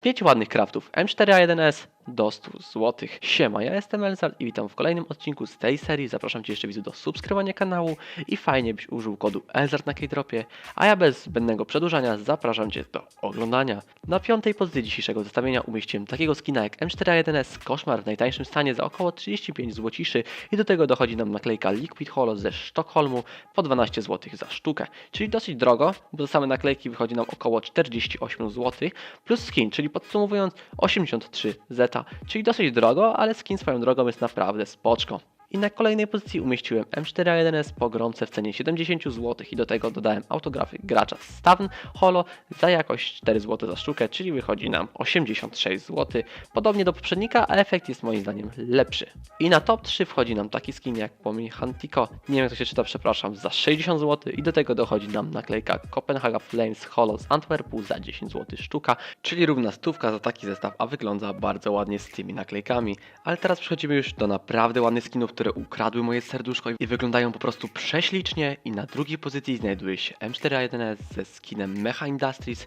5 ładnych craftów M4A1S do 100 zł. Siema, ja jestem Elzal i witam w kolejnym odcinku z tej serii. Zapraszam Cię jeszcze widzu do subskrybowania kanału i fajnie byś użył kodu Elzar na Keydropie, a ja bez zbędnego przedłużania zapraszam Cię do oglądania. Na piątej pozycji dzisiejszego zestawienia umieściłem takiego skina jak M4A1S Koszmar w najtańszym stanie za około 35 złociszy i do tego dochodzi nam naklejka Liquid Holo ze Sztokholmu po 12 zł za sztukę, czyli dosyć drogo, bo za same naklejki wychodzi nam około 48 zł plus skin, czyli podsumowując 83 zeta, czyli dosyć drogo, ale skin swoją drogą jest naprawdę spoczko. I na kolejnej pozycji umieściłem M4A1S po gromce w cenie 70 zł i do tego dodałem autografy gracza Stavn Holo za jakość 4 zł za sztukę, czyli wychodzi nam 86 zł. Podobnie do poprzednika, a efekt jest moim zdaniem lepszy. I na top 3 wchodzi nam taki skin jak Płomień Hantico, nie wiem jak to się czyta, przepraszam, za 60 zł i do tego dochodzi nam naklejka Copenhaga Flames Holo z Antwerpu za 10 zł sztuka, czyli równa stówka za taki zestaw, a wygląda bardzo ładnie z tymi naklejkami. Ale teraz przechodzimy już do naprawdę ładnych skinów, które ukradły moje serduszko i wyglądają po prostu prześlicznie i na drugiej pozycji znajduje się M4A1S ze skinem Mecha Industries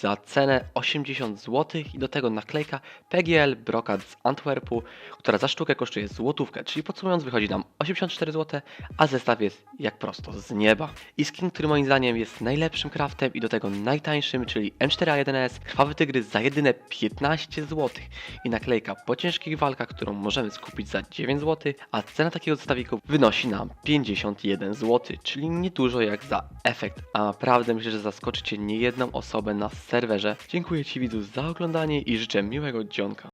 za cenę 80 zł i do tego naklejka PGL Brokat z Antwerpu, która za sztukę kosztuje złotówkę, czyli podsumując wychodzi nam 84 zł, a zestaw jest jak prosto z nieba. I skin, który moim zdaniem jest najlepszym craftem i do tego najtańszym, czyli M4A1S Krwawy Tygrys za jedyne 15 zł i naklejka po ciężkich walkach, którą możemy skupić za 9 zł, a cena takiego zestawiku wynosi nam 51 zł, czyli niedużo jak za efekt, a naprawdę myślę, że zaskoczycie niejedną osobę na serwerze. Dziękuję Ci widzu za oglądanie i życzę miłego dzionka.